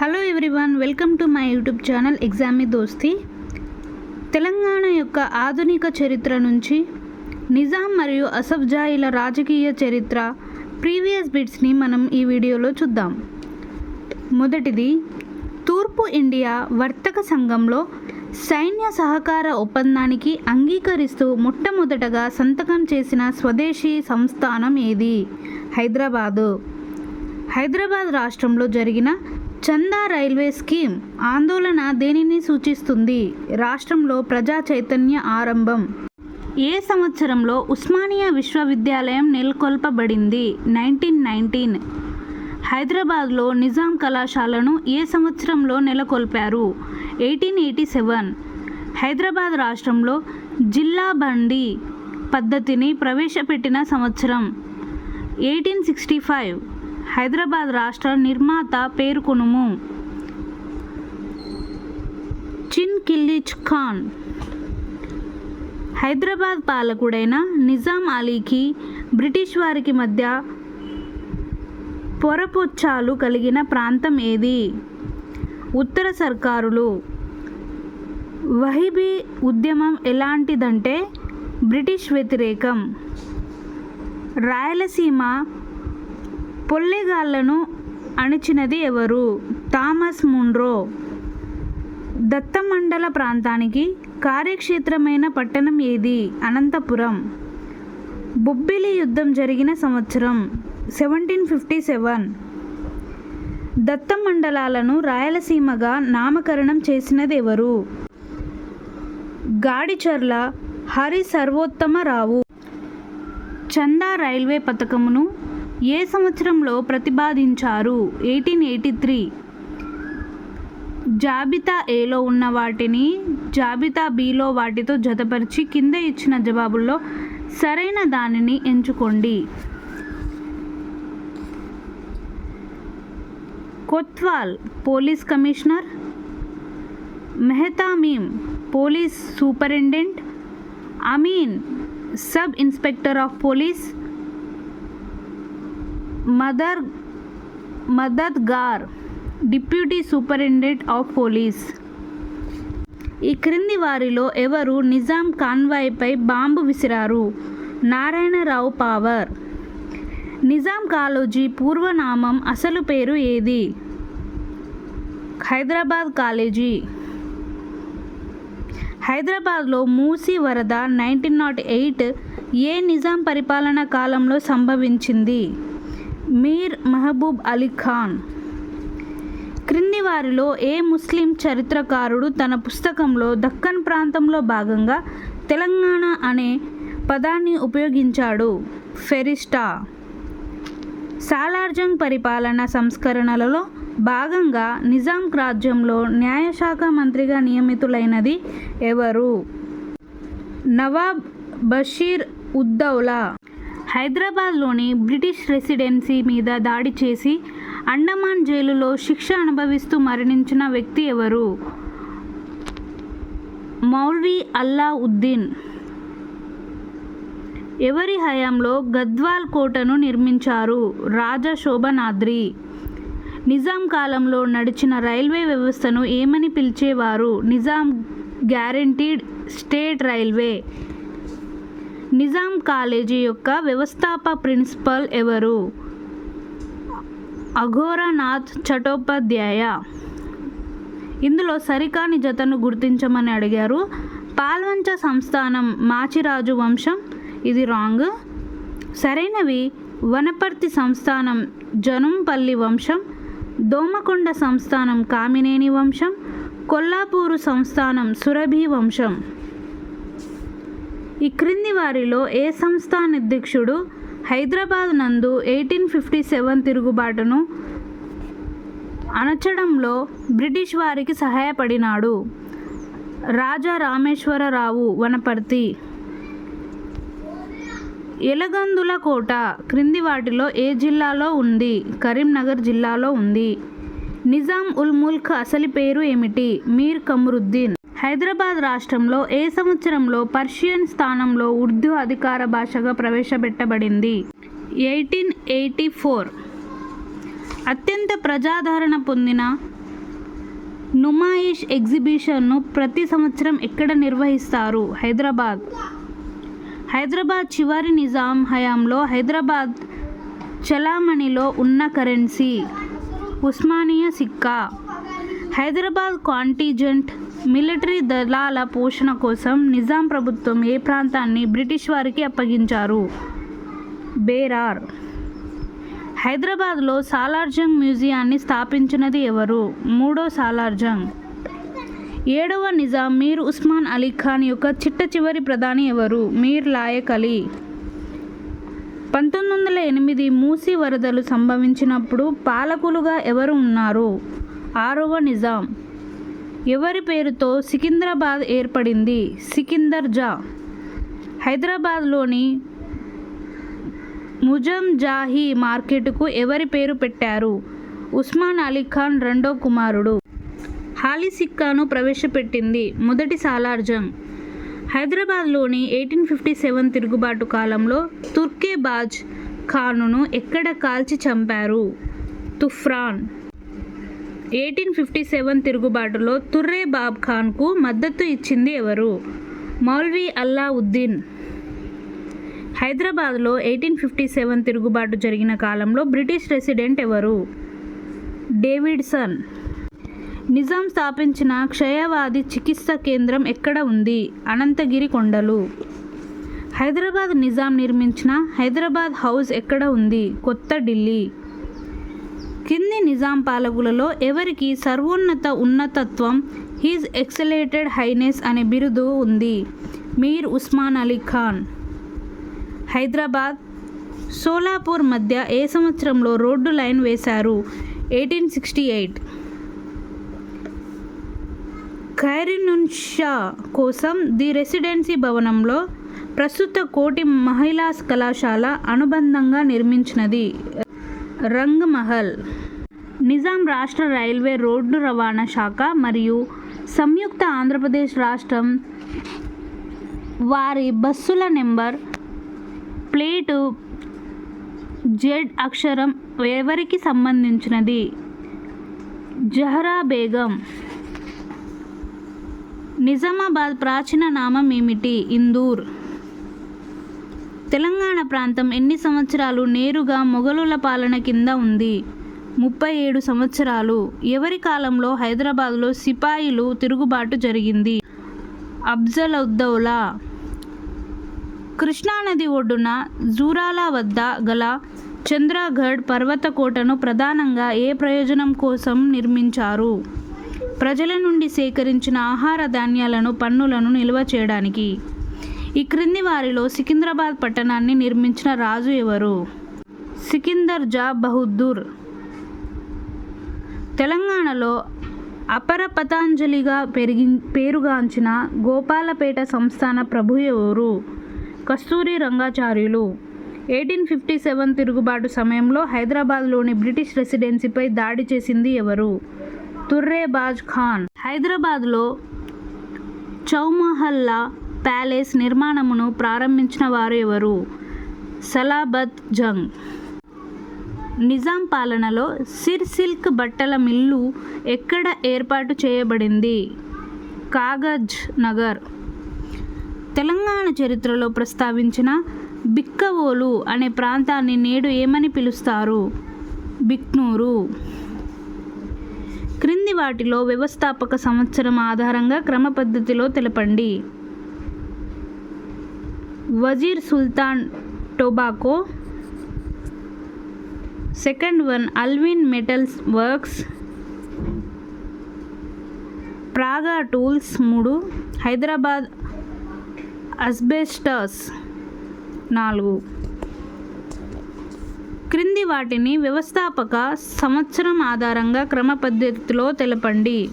Hello everyone welcome to my YouTube channel exam Dosti Telangana యొక్క ఆధునిక చరిత్ర నుంచి నిజాం మరియు అసఫ్జాయిల రాజకీయ చరిత్ర ప్రీవియస్ బిట్స్ని మనం ఈ వీడియోలో చూద్దాం. మొదటిది తూర్పు ఇండియా వర్తక సంఘంలో సైన్య సహకార ఒప్పందానికి అంగీకరిస్తూ మొట్టమొదటగా సంతకం చేసిన స్వదేశీ సంస్థానం ఏది? హైదరాబాదు. హైదరాబాద్ రాష్ట్రంలో జరిగిన చందా రైల్వే స్కీమ్ ఆందోళన దేనిని సూచిస్తుంది? రాష్ట్రంలో ప్రజా చైతన్య ఆరంభం. ఏ సంవత్సరంలో ఉస్మానియా విశ్వవిద్యాలయం నెలకొల్పబడింది? Nineteen nineteen. హైదరాబాద్లో నిజాం కళాశాలను ఏ సంవత్సరంలో నెలకొల్పారు? Eighteen eighty seven. హైదరాబాద్ రాష్ట్రంలో జిల్లా బండి పద్ధతిని ప్రవేశపెట్టిన సంవత్సరం. Eighteen sixty five. హైదరాబాద్ రాష్ట్ర నిర్మాత పేర్కొనుము. చిన్ కిల్లిచ్ ఖాన్. హైదరాబాద్ పాలకుడైన నిజాం అలీకి బ్రిటిష్ వారికి మధ్య పొరపొచ్చాలు కలిగిన ప్రాంతం ఏది? ఉత్తర సర్కారులు. వహిబీ ఉద్యమం ఎలాంటిదంటే బ్రిటిష్ వ్యతిరేకం. రాయలసీమ పొల్లిగాళ్ళను అణిచినది ఎవరు? థామస్ ముండ్రో దత్తమండల ప్రాంతానికి కార్యక్షేత్రమైన పట్టణం ఏది? అనంతపురం. బొబ్బిలి యుద్ధం జరిగిన సంవత్సరం సెవెంటీన్ ఫిఫ్టీ సెవెన్. దత్తమండలాలను రాయలసీమగా నామకరణం చేసినది ఎవరు గాడిచర్ల హరి సర్వోత్తమరావు చందా రైల్వే పథకమును ఏ సంవత్సరంలో ప్రతిపాదించారు? Eighteen eighty three. జాబితా ఏలో ఉన్న వాటిని జాబితా బిలో వాటితో జతపరిచి కింద ఇచ్చిన జవాబుల్లో సరైన దానిని ఎంచుకోండి. Kotwal police commissioner. Mehtamim police superintendent. Ameen sub inspector of police. Mother Madadgar deputy superintendent of police. ఈ క్రింది వారిలో ఎవరు నిజాం కాన్వాయ్పై బాంబు విసిరారు? నారాయణరావు పావర్. నిజాం కాలేజీ పూర్వనామం అసలు పేరు ఏది? హైదరాబాద్ కాలేజీ. హైదరాబాద్లో మూసి వరద నైన్టీన్ నాట్ ఎయిట్ ఏ నిజాం పరిపాలనా కాలంలో సంభవించింది? మీర్ మహబూబ్ అలీ ఖాన్. క్రింది వారిలో ఏ ముస్లిం చరిత్రకారుడు తన పుస్తకంలో దక్కన్ ప్రాంతంలో భాగంగా తెలంగాణ అనే పదాన్ని ఉపయోగించాడు? ఫెరిస్టా సాలార్జంగ్ పరిపాలన సంస్కరణలలో భాగంగా నిజాం రాజ్యంలో న్యాయశాఖ మంత్రిగా నియమితులైనది ఎవరు? నవాబ్ బషీర్ ఉద్దౌలా హైదరాబాద్లోని బ్రిటిష్ రెసిడెన్సీ మీద దాడి చేసి అండమాన్ జైలులో శిక్ష అనుభవిస్తూ మరణించిన వ్యక్తి ఎవరు? మౌల్వీ అల్లా ఉద్దీన్ ఎవరి హయాంలో గద్వాల్ కోటను నిర్మించారు? రాజా శోభనాద్రి. నిజాం కాలంలో నడిచిన రైల్వే వ్యవస్థను ఏమని పిలిచేవారు? Nizam guaranteed state railway. Nizam college యొక్క వ్యవస్థాప ప్రిన్సిపల్ ఎవరు? అఘోరనాథ్ చటోపాధ్యాయ. ఇందులో సరికాని జతను గుర్తించమని అడిగారు. పాల్వంచ సంస్థానం మాచిరాజు వంశం. ఇది రాంగ్. సరైనవి. వనపర్తి సంస్థానం జనంపల్లి వంశం. దోమకొండ సంస్థానం కామినేని వంశం. కొల్లాపూరు సంస్థానం సురభి వంశం. ఈ క్రింది వారిలో ఏ సంస్థాన అధ్యక్షుడు హైదరాబాద్ నందు ఎయిటీన్ ఫిఫ్టీ సెవెన్ తిరుగుబాటును అణచడంలో బ్రిటిష్ వారికి సహాయపడినాడు. రాజా రామేశ్వరరావు వనపర్తి. ఎలగందుల కోట క్రింది వాటిలో ఏ జిల్లాలో ఉంది? కరీంనగర్ జిల్లాలో ఉంది. నిజాం ఉల్ ముల్క్ అసలు పేరు ఏమిటి? మీర్ కమరుద్దీన్. హైదరాబాద్ రాష్ట్రంలో ఏ సంవత్సరంలో పర్షియన్ స్థానంలో ఉర్దూ అధికార భాషగా ప్రవేశపెట్టబడింది? Eighteen eighty four. అత్యంత ప్రజాదరణ పొందిన నుమాయిష్ ఎగ్జిబిషన్ను ప్రతి సంవత్సరం ఎక్కడ నిర్వహిస్తారు? హైదరాబాద్. హైదరాబాద్ చివరి నిజాం హయాంలో హైదరాబాద్ చలామణిలో ఉన్న currency Osmania Sikka. Hyderabad contingent military దళాల పోషణ కోసం నిజాం ప్రభుత్వం ఏ ప్రాంతాన్ని బ్రిటిష్ వారికి అప్పగించారు? బేరార్. హైదరాబాద్లో సాలార్జంగ్ మ్యూజియాన్ని స్థాపించినది ఎవరు? మూడో సాలార్జంగ్. ఏడవ నిజాం మీర్ ఉస్మాన్ అలీ ఖాన్ యొక్క చిట్ట చివరి ప్రధాని ఎవరు? మీర్ లాయక్ అలీ. పంతొమ్మిది వందల ఎనిమిది మూసి వరదలు సంభవించినప్పుడు పాలకులుగా ఎవరు ఉన్నారు? ఆరవ నిజాం. ఎవరి పేరుతో సికింద్రాబాద్ ఏర్పడింది? సికిందర్ జా. హైదరాబాద్లోని ముజం జాహీ మార్కెట్కు ఎవరి పేరు పెట్టారు? ఉస్మాన్ అలీ ఖాన్ రెండో కుమారుడు. హాలీ సిక్కాను ప్రవేశపెట్టింది మొదటి సాలార్జంగ్. హైదరాబాద్లోని ఎయిటీన్ ఫిఫ్టీ సెవెన్ తిరుగుబాటు కాలంలో తుర్కేబాజ్ ఖానును ఎక్కడ కాల్చి చంపారు? తుఫ్రాన్. ఎయిటీన్ ఫిఫ్టీ సెవెన్ తిరుగుబాటులో తుర్రే బాబ్ ఖాన్కు మద్దతు ఇచ్చింది ఎవరు? మౌల్వీ అల్లావుద్దీన్. హైదరాబాద్లో ఎయిటీన్ ఫిఫ్టీ సెవెన్ తిరుగుబాటు జరిగిన కాలంలో బ్రిటిష్ రెసిడెంట్ ఎవరు? డేవిడ్సన్. నిజాం స్థాపించిన క్షయవాది చికిత్స కేంద్రం ఎక్కడ ఉంది? అనంతగిరి కొండలు. హైదరాబాద్ నిజాం నిర్మించిన హైదరాబాద్ హౌస్ ఎక్కడ ఉంది? కొత్త ఢిల్లీ. కింది నిజాం పాలకులలో ఎవరికి సర్వోన్నత ఉన్నతత్వం హీజ్ ఎక్సలేటెడ్ హైనెస్ అనే బిరుదు ఉంది. మీర్ ఉస్మాన్ అలీ ఖాన్. హైదరాబాద్ సోలాపూర్ మధ్య ఏ సంవత్సరంలో రోడ్డు లైన్ వేశారు? Eighteen sixty eight. ఖైరినున్షా కోసం ది రెసిడెన్సీ భవనంలో ప్రస్తుత కోటి మహిళా కళాశాల అనుబంధంగా నిర్మించినది. రంగ్ మహల్ నిజాం రాష్ట్ర రైల్వే రోడ్డు రవాణా శాఖ మరియు సంయుక్త ఆంధ్రప్రదేశ్ రాష్ట్రం వారి బస్సుల నెంబర్ ప్లేటు జెడ్ అక్షరం ఎవరికి సంబంధించినది? జహరా బేగం. నిజామాబాద్ ప్రాచీన నామం ఏమిటి? ఇందూర్. తెలంగాణ ప్రాంతం ఎన్ని సంవత్సరాలు నేరుగా మొఘలుల పాలన కింద ఉంది? ముప్పై ఏడు సంవత్సరాలు. ఎవరి కాలంలో హైదరాబాద్లో సిపాయిలు తిరుగుబాటు జరిగింది? అబ్జలౌద్దౌలా కృష్ణానది ఒడ్డున జూరాల వద్ద గల చంద్రగఢ్ పర్వతకోటను ప్రధానంగా ఏ ప్రయోజనం కోసం నిర్మించారు? ప్రజల నుండి సేకరించిన ఆహార ధాన్యాలను పన్నులను నిల్వ చేయడానికి ఈ క్రింది వారిలో సికింద్రాబాద్ పట్టణాన్ని నిర్మించిన రాజు ఎవరు? సికిందర్ జా బహదూర్ తెలంగాణలో అపర పతాంజలిగా పెరిగి పేరుగాంచిన గోపాలపేట సంస్థాన ప్రభు ఎవరు? Kasturi Rangacharyulu. Eighteen fifty seven తిరుగుబాటు సమయంలో హైదరాబాద్లోని బ్రిటిష్ రెసిడెన్సీపై దాడి చేసింది ఎవరు? తుర్రే బాజ్ ఖాన్. హైదరాబాద్లో చౌమహల్లా ప్యాలెస్ నిర్మాణమును ప్రారంభించిన వారు ఎవరు? సలాబత్ జంగ్. నిజాం పాలనలో సిర్ సిల్క్ బట్టల మిల్లు ఎక్కడ ఏర్పాటు చేయబడింది? కాగజ్ నగర్. తెలంగాణ చరిత్రలో ప్రస్తావించిన బిక్కవోలు అనే ప్రాంతాన్ని నేడు ఏమని పిలుస్తారు? బిక్నూరు. క్రింది వాటిలో వ్యవస్థాపక సంవత్సరం ఆధారంగా క్రమ పద్ధతిలో తెలపండి. Vazir Sultan tobacco. Second one Allwyn metals works. Praga tools మూడు. హైదరాబాద్ అస్బెస్టాస్ నాలుగు. క్రింది వాటిని వ్యవస్థాపక సంవత్సరం ఆధారంగా క్రమ పద్ధతిలో తెలపండి.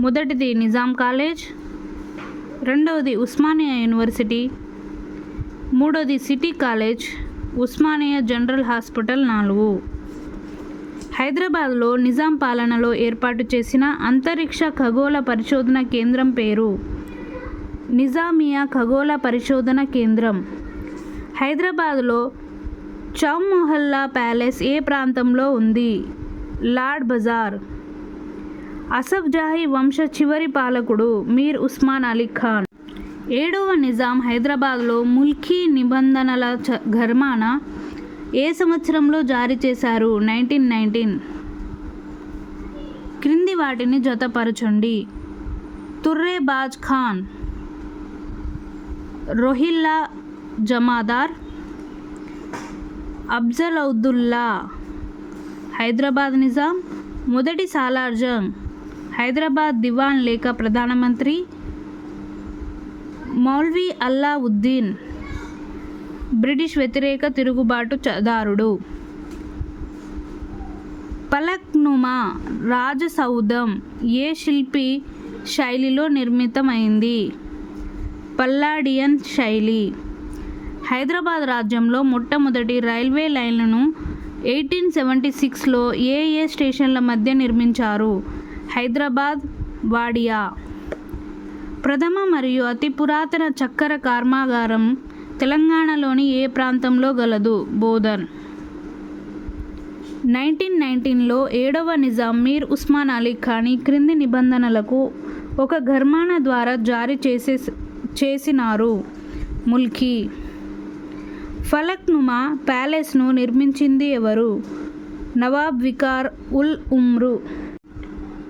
మొదటిది నిజాం కాలేజ్. రెండవది ఉస్మానియా యూనివర్సిటీ. మూడోది city college Osmania general hospital నాలుగు. హైదరాబాద్లో నిజాం పాలనలో ఏర్పాటు చేసిన అంతరిక్ష ఖగోళ పరిశోధన కేంద్రం పేరు. నిజామియా ఖగోళ పరిశోధన కేంద్రం. హైదరాబాద్లో చౌమొహల్లా ప్యాలెస్ ఏ ప్రాంతంలో ఉంది? లార్డ్ బజార్. అసఫ్ జాహీ వంశ చివరి పాలకుడు మీర్ ఉస్మాన్ అలీ ఖాన్. ఏడవ నిజాం హైదరాబాద్లో ముల్కీ నిబంధనల చ- ఘర్మాన ఏ సంవత్సరంలో జారీ చేశారు? Nineteen nineteen. క్రింది వాటిని జతపరచండి. తుర్రేబాజ్ ఖాన్ రోహిల్లా జమాదార్ అబ్జలౌద్దుల్లా హైదరాబాద్ నిజాం మొదటి సాలార్జంగ్ హైదరాబాద్ దివాన్ లేక ప్రధానమంత్రి మౌల్వీ అల్లావుద్దీన్ బ్రిటిష్ వ్యతిరేక తిరుగుబాటు దారుడు. పలక్నుమా రాజసౌధం ఏ శిల్పి శైలిలో నిర్మితమైంది? పల్లాడియన్ శైలి. హైదరాబాద్ రాజ్యంలో మొట్టమొదటి రైల్వే లైన్లను ఎయిటీన్ సెవెంటీ సిక్స్లో ఏ ఏ స్టేషన్ల మధ్య నిర్మించారు? హైదరాబాద్ వాడియా. ప్రథమ మరియు అతి పురాతన చక్కెర కర్మాగారం తెలంగాణలోని ఏ ప్రాంతంలో గలదు? బోధన్. నైన్టీన్ నైన్టీన్లో ఏడవ నిజాం మీర్ ఉస్మాన్ అలీ ఖానీ క్రింది నిబంధనలకు ఒక ఘర్మాణ ద్వారా జారీ చేసే చేసినారు. ముల్కీ. ఫలక్నుమా ప్యాలెస్ను నిర్మించింది ఎవరు? నవాబ్ వికార్ ఉల్ ఉమ్రు.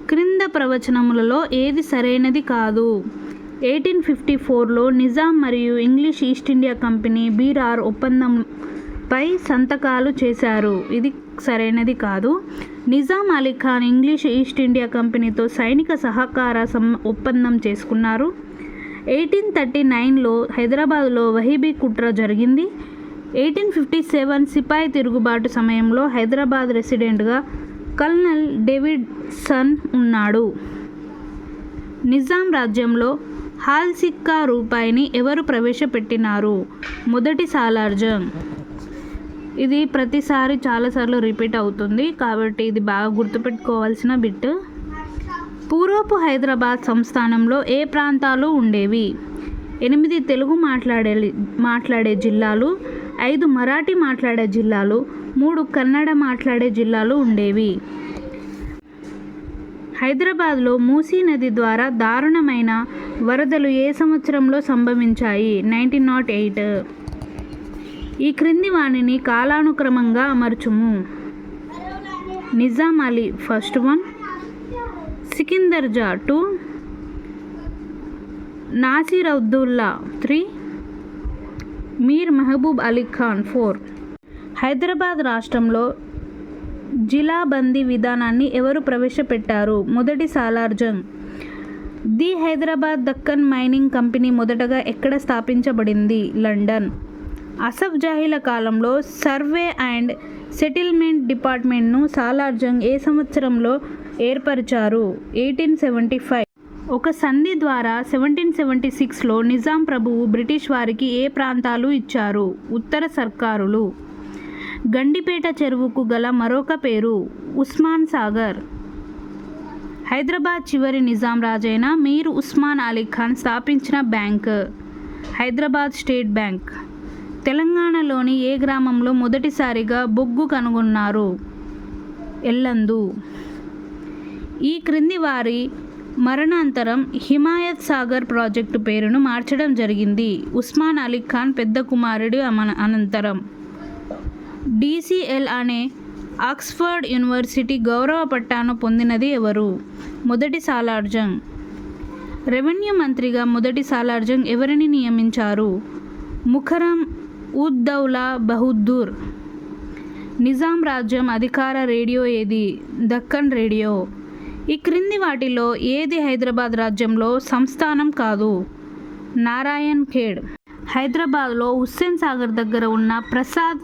క్రింద ప్రవచనములలో ఏది సరైనది కాదు? ఎయిటీన్ ఫిఫ్టీ ఫోర్లో నిజాం మరియు English East India company Berar ఒప్పందంపై సంతకాలు చేశారు. ఇది సరైనది కాదు. Nizam Ali Khan English East India కంపెనీతో సైనిక సహకార సం ఒప్పందం చేసుకున్నారు. ఎయిటీన్ థర్టీ నైన్లో హైదరాబాద్లో వహీబీ కుట్ర జరిగింది. ఎయిటీన్ ఫిఫ్టీ సెవెన్ సిపాయి తిరుగుబాటు సమయంలో హైదరాబాద్ రెసిడెంట్గా కల్నల్ డేవిడ్ సన్ ఉన్నాడు. నిజాం రాజ్యంలో హాల్ సిక్కా రూపాయిని ఎవరు ప్రవేశపెట్టినారు? మొదటి సాలార్జంగ్. ఇది ప్రతిసారి చాలాసార్లు రిపీట్ అవుతుంది కాబట్టి ఇది బాగా గుర్తుపెట్టుకోవాల్సిన బిట్. పూర్వపు హైదరాబాద్ సంస్థానంలో ఏ ప్రాంతాలు ఉండేవి? ఎనిమిది తెలుగు మాట్లాడే మాట్లాడే జిల్లాలు ఐదు మరాఠీ మాట్లాడే జిల్లాలు మూడు కన్నడ మాట్లాడే జిల్లాలు ఉండేవి. హైదరాబాద్లో మూసీ నది ద్వారా దారుణమైన వరదలు ఏ సంవత్సరంలో సంభవించాయి? Nineteen naught eight. ఈ క్రింది వాణిని కాలానుక్రమంగా అమర్చుము. Nizam Ali first one Sikandar Jah two Nasir Abdullah three Mir Mahbub Ali Khan four. Hyderabad రాష్ట్రంలో జిలాబందీ విధానాన్ని ఎవరు ప్రవేశపెట్టారు? మొదటి Salarjung. The Hyderabad Deccan mining company మొదటగా ఎక్కడ స్థాపించబడింది? లండన్. అసఫ్ జాహీల కాలంలో సర్వే అండ్ సెటిల్మెంట్ డిపార్ట్మెంట్ను సాలార్జంగ్ ఏ సంవత్సరంలో ఏర్పరిచారు? Eighteen seventy five. ఒక సంధి ద్వారా సెవెంటీన్ సెవెంటీ సిక్స్లో నిజాం ప్రభువు బ్రిటిష్ వారికి ఏ ప్రాంతాలు ఇచ్చారు? ఉత్తర సర్కారులు. గండిపేట చెరువుకు గల మరొక పేరు ఉస్మాన్ సాగర్. హైదరాబాద్ చివరి నిజాం రాజైన మీర్ ఉస్మాన్ అలీ ఖాన్ స్థాపించిన బ్యాంక్ హైదరాబాద్ స్టేట్ బ్యాంక్. తెలంగాణలోని ఏ గ్రామంలో మొదటిసారిగా బొగ్గు కనుగొన్నారు? ఎల్లందు. ఈ క్రింది వారి మరణాంతరం హిమాయత్ సాగర్ ప్రాజెక్టు పేరును మార్చడం జరిగింది. ఉస్మాన్ అలీ ఖాన్ పెద్ద కుమారుడి అనంతరం. డీసీఎల్ అనే ఆక్స్ఫర్డ్ యూనివర్సిటీ గౌరవ పట్టాను పొందినది ఎవరు? మొదటి సాలార్జంగ్ రెవెన్యూ మంత్రిగా మొదటి సాలార్జంగ్ ఎవరిని నియమించారు? ముఖరం ఉద్దౌలా బహుద్దూర్. నిజాం రాజ్యం అధికార రేడియో ఏది? దక్కన్ రేడియో. ఈ క్రింది వాటిలో ఏది హైదరాబాద్ రాజ్యంలో సంస్థానం కాదు? నారాయణ్ ఖేడ్ హైదరాబాద్లో హుస్సేన్ సాగర్ దగ్గర ఉన్న ప్రసాద్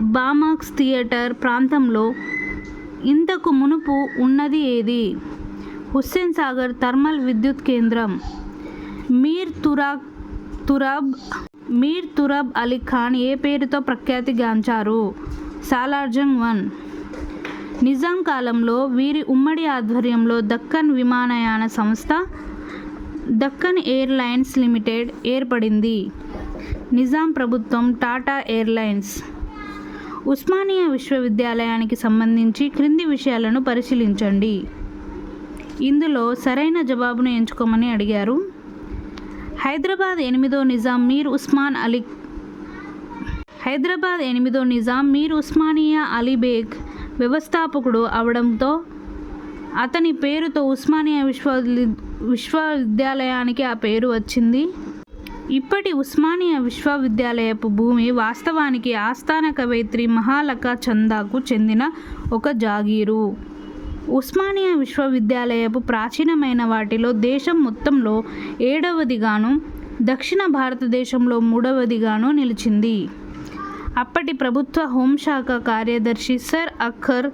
బామాక్స్ థియేటర్ ప్రాంతంలో ఇంతకు మునుపు ఉన్నది ఏది? హుస్సేన్ సాగర్ థర్మల్ విద్యుత్ కేంద్రం. మీర్ తురాగ్ తురబ్ మీర్ తురబ్ అలీ ఖాన్ ఏ పేరుతో ప్రఖ్యాతిగాంచారు సాలార్జంగ్ వన్. నిజాం కాలంలో వీరి ఉమ్మడి ఆధ్వర్యంలో దక్కన్ విమానయాన సంస్థ దక్కన్ ఎయిర్లైన్స్ లిమిటెడ్ ఏర్పడింది. నిజాం ప్రభుత్వం టాటా ఎయిర్లైన్స్ ఉస్మానియా విశ్వవిద్యాలయానికి సంబంధించి క్రింది విషయాలను పరిశీలించండి. ఇందులో సరైన జవాబును ఎంచుకోమని అడిగారు. హైదరాబాద్ ఎనిమిదో నిజాం మీర్ ఉస్మాన్ అలీ హైదరాబాద్ ఎనిమిదో నిజాం మీర్ ఉస్మానియా అలీబేగ్ వ్యవస్థాపకుడు అవడంతో అతని పేరుతో ఉస్మానియా విశ్వ విశ్వవిద్యాలయానికి ఆ పేరు వచ్చింది. ఇప్పటి ఉస్మానియా విశ్వవిద్యాలయపు భూమి వాస్తవానికి ఆస్థాన కవయిత్రి మహాలక చందాకు చెందిన ఒక జాగీరు. ఉస్మానియా విశ్వవిద్యాలయపు ప్రాచీనమైన వాటిలో దేశం మొత్తంలో ఏడవదిగాను దక్షిణ భారతదేశంలో మూడవదిగాను నిలిచింది. అప్పటి ప్రభుత్వ హోంశాఖ కార్యదర్శి సర్ అఖర్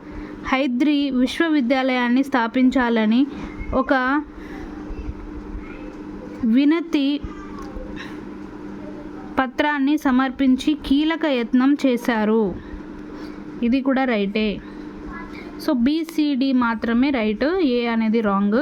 హైద్రీ విశ్వవిద్యాలయాన్ని స్థాపించాలని ఒక వినతి పత్రాన్ని సమర్పించి కీలక యత్నం చేశారు. ఇది కూడా రైటే. సో బీసీడీ మాత్రమే రైట్. ఏ అనేది రాంగ్.